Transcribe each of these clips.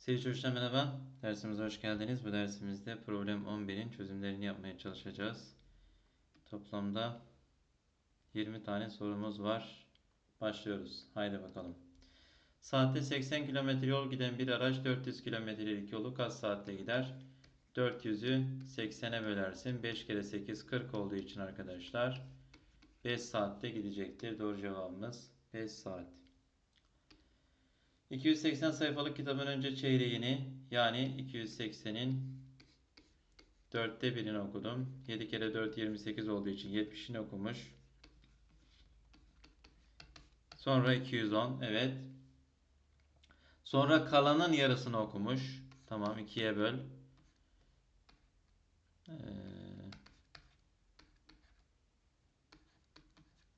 Seyirci çocuklar merhaba. Dersimize hoş geldiniz. Bu dersimizde problem 11'in çözümlerini yapmaya çalışacağız. Toplamda 20 tane sorumuz var. Başlıyoruz. Haydi bakalım. Saatte 80 km yol giden bir araç 400 kilometrelik yolu kaç saatte gider? 400'ü 80'e bölersin. 5 kere 8 40 olduğu için arkadaşlar 5 saatte gidecektir. Doğru cevabımız 5 saat. 280 sayfalık kitabın önce çeyreğini yani 280'in dörtte birini okudum. 7 kere 4 28 olduğu için 70'ini okumuş. Sonra 210 evet. Sonra kalanın yarısını okumuş. Tamam 2'ye böl. Ee,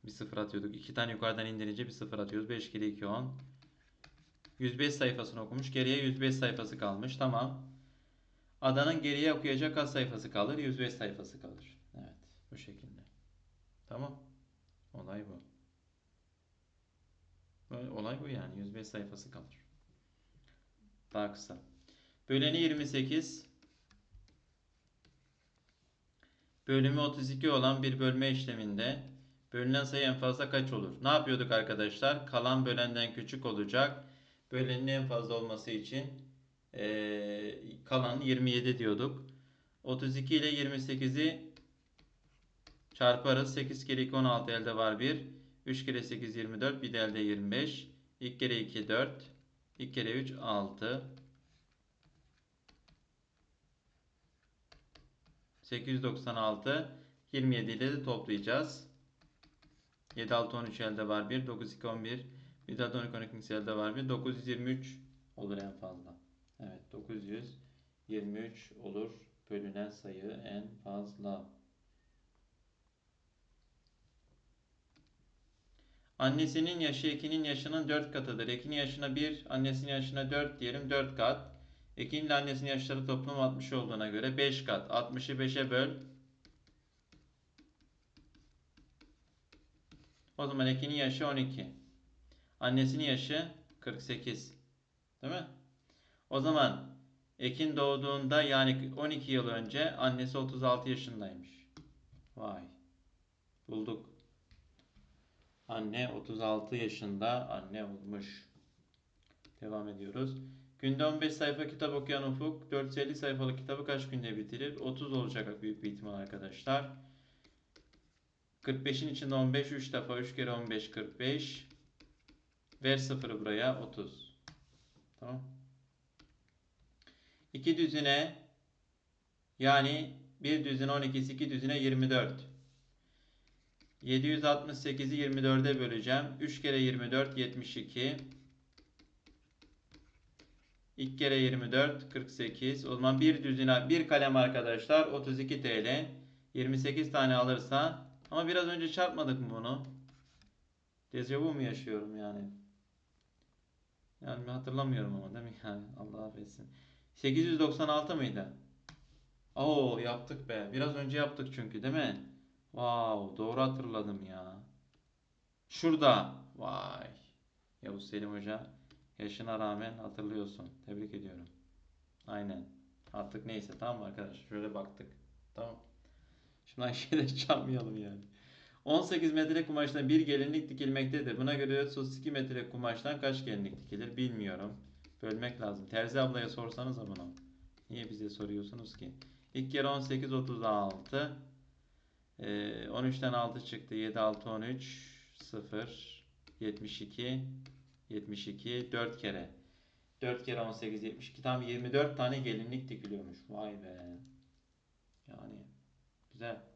bir sıfır atıyorduk. 2 tane yukarıdan indirince bir sıfır atıyoruz. 5 kere 2 10. 105 sayfasını okumuş. Geriye 105 sayfası kalmış. Tamam. Adanın geriye okuyacak kaç sayfası kalır? 105 sayfası kalır. Evet. Bu şekilde. Tamam. Olay bu. Böyle olay bu yani. 105 sayfası kalır. Daha kısa. Böleni 28. Bölümü 32 olan bir bölme işleminde bölünen sayı en fazla kaç olur? Ne yapıyorduk arkadaşlar? Kalan bölenden küçük olacak. Bölenin en fazla olması için ee, kalan 27 diyorduk. 32 ile 28'i çarparız. 8 kere 2 16 elde var 1. 3 kere 8 24. Bir de elde 25. 2 kere 2 4. 2 kere 3 6. 896 27 ile de toplayacağız. 7 6 13 elde var 1. 9 2 11. Bir de 12 12 elde var 1. 923 olur en fazla. Evet 923 olur bölünen sayı en fazla. Annesinin yaşı Ekin'in yaşının 4 katıdır. Ekin'in yaşına 1, annesinin yaşına 4 diyelim 4 kat. Ekin ile annesinin yaşları toplam 60 olduğuna göre 5 kat. 60'ı 5'e böl. O zaman Ekin'in yaşı 12. Annesinin yaşı 48. Değil mi? O zaman Ekin doğduğunda yani 12 yıl önce annesi 36 yaşındaymış. Vay. Bulduk. Anne 36 yaşında anne olmuş. Devam ediyoruz. Günde 15 sayfa kitap okuyan Ufuk 450 sayfalık kitabı kaç günde bitirir? 30 olacak büyük bir ihtimal arkadaşlar. 45'in içinde 15 3 defa 3 kere 15 45. Ver sıfırı buraya 30. Tamam. 2 düzine yani 1 düzine 12'si 2 düzine 24. 768'i 24'e böleceğim. 3 kere 24 72. 2 kere 24 48. O zaman bir düzine bir kalem arkadaşlar 32 TL. 28 tane alırsa ama biraz önce çarpmadık mı bunu? Dejavu mu yaşıyorum yani? Yani hatırlamıyorum ama değil mi yani? Allah affetsin. 896 mıydı? Oo yaptık be. Biraz önce yaptık çünkü değil mi? Wow doğru hatırladım ya. Şurada. Vay. Yavuz Selim Hoca yaşına rağmen hatırlıyorsun. Tebrik ediyorum. Aynen. Artık neyse tamam mı arkadaşlar? Şöyle baktık. Tamam. Şimdi aynı şeyleri çarpmayalım yani. 18 metre kumaştan bir gelinlik dikilmektedir. Buna göre 32 metre kumaştan kaç gelinlik dikilir bilmiyorum. Bölmek lazım. Terzi ablaya sorsanız bunu. Niye bize soruyorsunuz ki? İlk kere 18 36. Ee, 13'ten 6 çıktı. 7 6 13 0 72 72 4 kere. 4 kere 18 72 tam 24 tane gelinlik dikiliyormuş. Vay be. Yani güzel.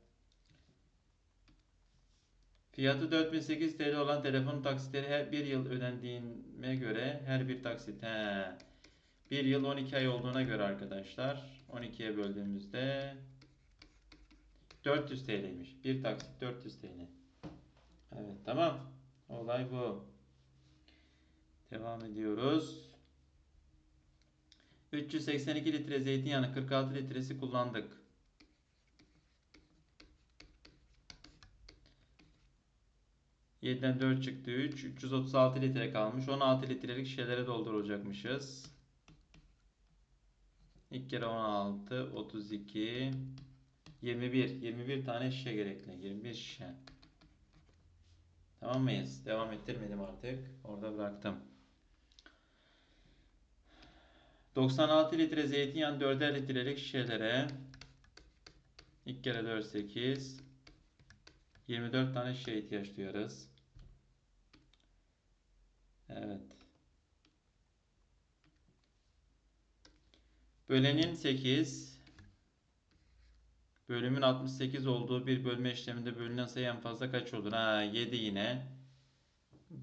Fiyatı 4008 TL olan telefon taksitleri her bir yıl ödendiğine göre her bir taksit he, bir yıl 12 ay olduğuna göre arkadaşlar 12'ye böldüğümüzde 400 TL'ymiş. Bir taksit 400 TL. Evet tamam. Olay bu. Devam ediyoruz. 382 litre zeytinyağının 46 litresi kullandık. 7'den 4 çıktı 3. 336 litre kalmış. 16 litrelik şişelere dolduracakmışız. 2 kere 16 32 21 21 tane şişe gerekli. 21 şişe. Tamam mıyız? Devam ettirmedim artık. Orada bıraktım. 96 litre zeytinyağı 4'er litrelik şişelere 2 kere 4 8 24 tane şişe ihtiyaç duyarız. Evet. Bölenin 8 bölümün 68 olduğu bir bölme işleminde bölünen sayı en fazla kaç olur? Ha 7 yine.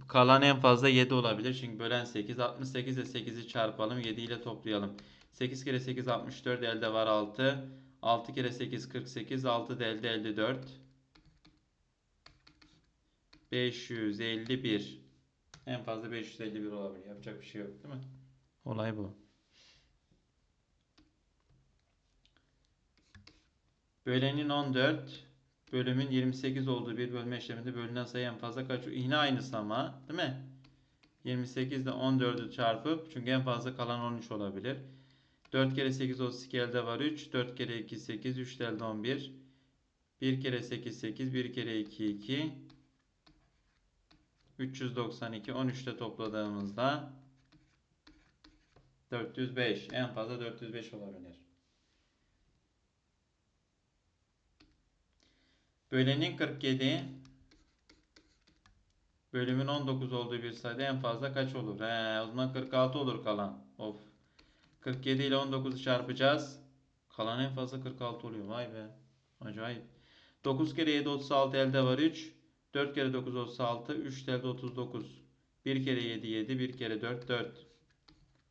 Kalan en fazla 7 olabilir. Çünkü bölen 8. 68 ile 8'i çarpalım. 7 ile toplayalım. 8 kere 8 64 elde var 6. 6 kere 8 48. 6 da elde 54. 551. En fazla 551 olabilir. Yapacak bir şey yok değil mi? Olay bu. Bölenin 14, bölümün 28 olduğu bir bölme işleminde bölünen sayı en fazla kaç? Yine aynısı ama, değil mi? 28 ile 14'ü çarpıp çünkü en fazla kalan 13 olabilir. 4 kere 8 32 elde var 3. 4 kere 2 8 3 de elde 11. 1 kere 8 8 1 kere 2 2 392 13 ile topladığımızda 405 en fazla 405 olabilir. Bölenin 47 bölümün 19 olduğu bir sayıda en fazla kaç olur? He, o zaman 46 olur kalan. Of. 47 ile 19'u çarpacağız. Kalan en fazla 46 oluyor. Vay be. Acayip. 9 kere 7 36 elde var 3. 4 kere 9 36. 3 elde 39. 1 kere 7 7. 1 kere 4 4.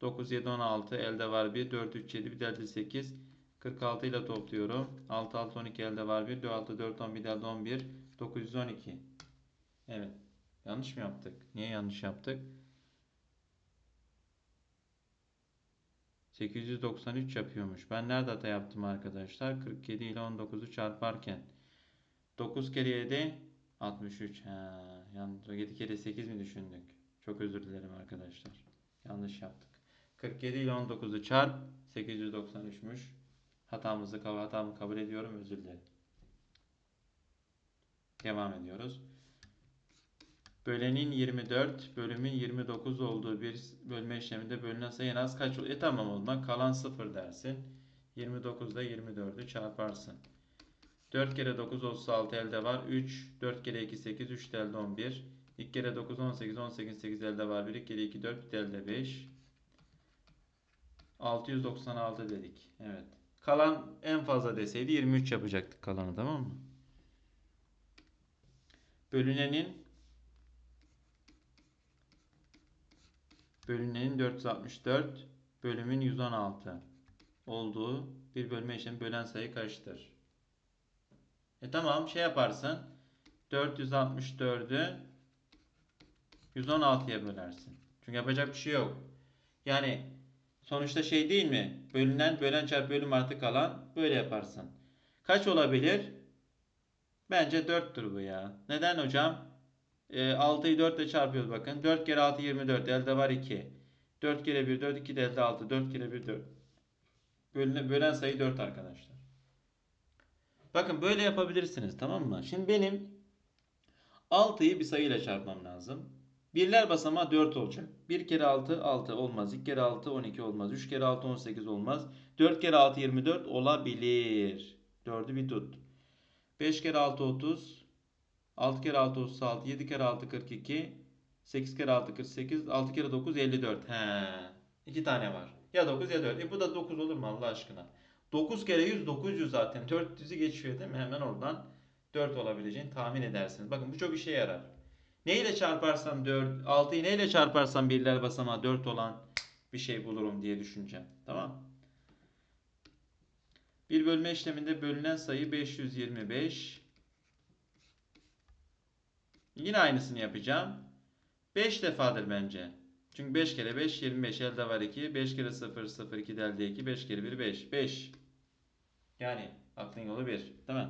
9 7 16 elde var 1. 4 3 7 bir de elde 8. 46 ile topluyorum. 6 6 12 elde var 1. 4 6 4 11 elde 11. 912. Evet. Yanlış mı yaptık? Niye yanlış yaptık? 893 yapıyormuş. Ben nerede hata yaptım arkadaşlar? 47 ile 19'u çarparken. 9 kere 7 63. Ha, yanlış. 7 kere 8 mi düşündük? Çok özür dilerim arkadaşlar. Yanlış yaptık. 47 ile 19'u çarp 893'müş. Hatamızı hatamı kabul ediyorum. Özür dilerim. Devam ediyoruz. Bölenin 24, bölümün 29 olduğu bir bölme işleminde bölünen sayı en az kaç olur? E tamam o zaman kalan 0 dersin. 29 ile 24'ü çarparsın. 4 kere 9 36 elde var. 3, 4 kere 2 8, 3 de elde 11. 2 kere 9 18, 18 8 elde var. 1 2 kere 2 4 de elde 5. 696 dedik. Evet. Kalan en fazla deseydi 23 yapacaktık kalanı tamam mı? Bölünenin bölünenin 464 bölümün 116 olduğu bir bölme işlemi bölen sayı kaçtır? E tamam şey yaparsın. 464'ü 116'ya bölersin. Çünkü yapacak bir şey yok. Yani sonuçta şey değil mi? Bölünen bölen çarpı bölüm artı kalan böyle yaparsın. Kaç olabilir? Bence 4'tür bu ya. Neden hocam? E, 6'yı 4 ile çarpıyoruz bakın. 4 kere 6 24. Elde var 2. 4 kere 1 4. 2 de elde 6. 4 kere 1 4. Bölüne, bölen sayı 4 arkadaşlar. Bakın böyle yapabilirsiniz tamam mı? Şimdi benim 6'yı bir sayıyla çarpmam lazım. Birler basamağı 4 olacak. 1 kere 6 6 olmaz. 2 kere 6 12 olmaz. 3 kere 6 18 olmaz. 4 kere 6 24 olabilir. 4'ü bir tut. 5 kere 6 30. 6 kere 6 36. 7 kere 6 42. 8 kere 6 48. 6 kere 9 54. He. 2 tane var. Ya 9 ya 4. E bu da 9 olur mu Allah aşkına? 9 kere 100 900 zaten. 400'ü geçiyor değil mi? Hemen oradan 4 olabileceğini tahmin edersiniz. Bakın bu çok işe yarar. Ne çarparsam 4, 6'yı neyle çarparsam birler basamağı 4 olan bir şey bulurum diye düşüneceğim. Tamam. Bir bölme işleminde bölünen sayı 525. Yine aynısını yapacağım. 5 defadır bence. Çünkü 5 kere 5 25 elde var 2. 5 kere 0 0 2 de elde 2. 5 kere 1 5. 5. Yani aklın yolu 1. Değil mi?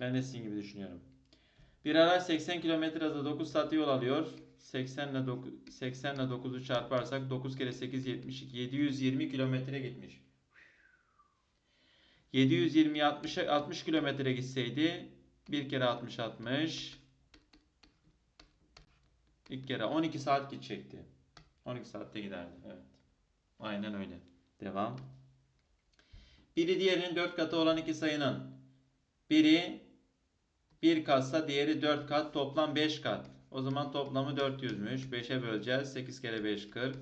Ben de sizin gibi düşünüyorum. Bir araç 80 km hızla 9 saatte yol alıyor. 80 ile 9 80 ile 9'u çarparsak 9 kere 8 72 720 kilometre gitmiş. 720 60 60 kilometre gitseydi bir kere 60 60 İlk kere 12 saat gidecekti. 12 saatte giderdi. Evet. Aynen öyle. Devam. Biri diğerinin 4 katı olan iki sayının biri 1 katsa diğeri 4 kat toplam 5 kat. O zaman toplamı 400'müş. 5'e böleceğiz. 8 kere 5 40.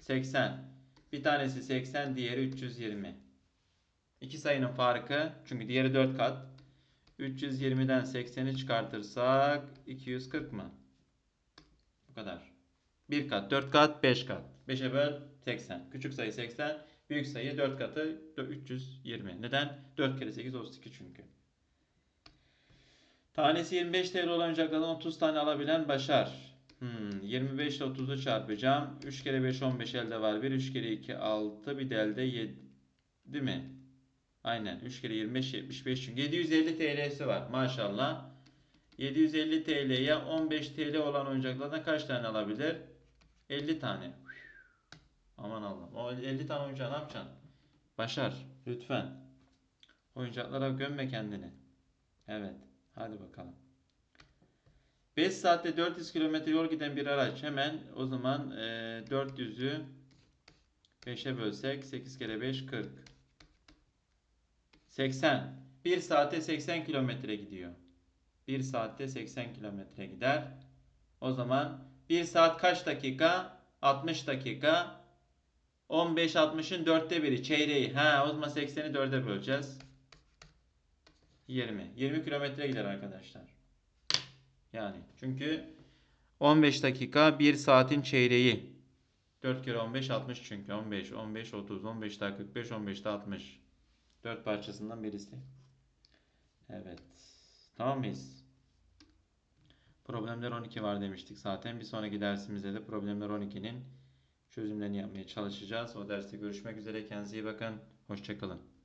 80. Bir tanesi 80 diğeri 320. İki sayının farkı çünkü diğeri 4 kat. 320'den 80'i çıkartırsak 240 mı? Bu kadar. 1 kat, 4 kat, 5 kat. 5'e böl 80. Küçük sayı 80, büyük sayı 4 katı 320. Neden? 4 kere 8 32 çünkü. Tanesi 25 TL olan oyuncaklardan 30 tane alabilen başar. Hmm, 25 ile 30'u çarpacağım. 3 kere 5 15 elde var. 1 3 kere 2 6 bir de elde 7 değil mi? Aynen 3 kere 25 75 çünkü 750 TL'si var maşallah. 750 TL'ye 15 TL olan oyuncaklardan kaç tane alabilir? 50 tane. Aman Allah'ım. O 50 tane oyuncağı ne yapacaksın? Başar. Lütfen. Oyuncaklara gömme kendini. Evet. Hadi bakalım. 5 saatte 400 kilometre yol giden bir araç. Hemen o zaman e, 400'ü 5'e bölsek 8 kere 5 40. 80. 1 saatte 80 kilometre gidiyor. 1 saatte 80 kilometre gider. O zaman 1 saat kaç dakika? 60 dakika. 15 60'ın dörtte biri çeyreği. Ha o zaman 80'i dörde böleceğiz. 20. 20 kilometre gider arkadaşlar. Yani çünkü 15 dakika 1 saatin çeyreği. 4 kere 15 60 çünkü. 15 15 30 15 daha 45 15 daha 60. 4 parçasından birisi. Evet. Tamam mıyız? Problemler 12 var demiştik zaten. Bir sonraki dersimizde de problemler 12'nin çözümlerini yapmaya çalışacağız. O derste görüşmek üzere. Kendinize iyi bakın. Hoşçakalın.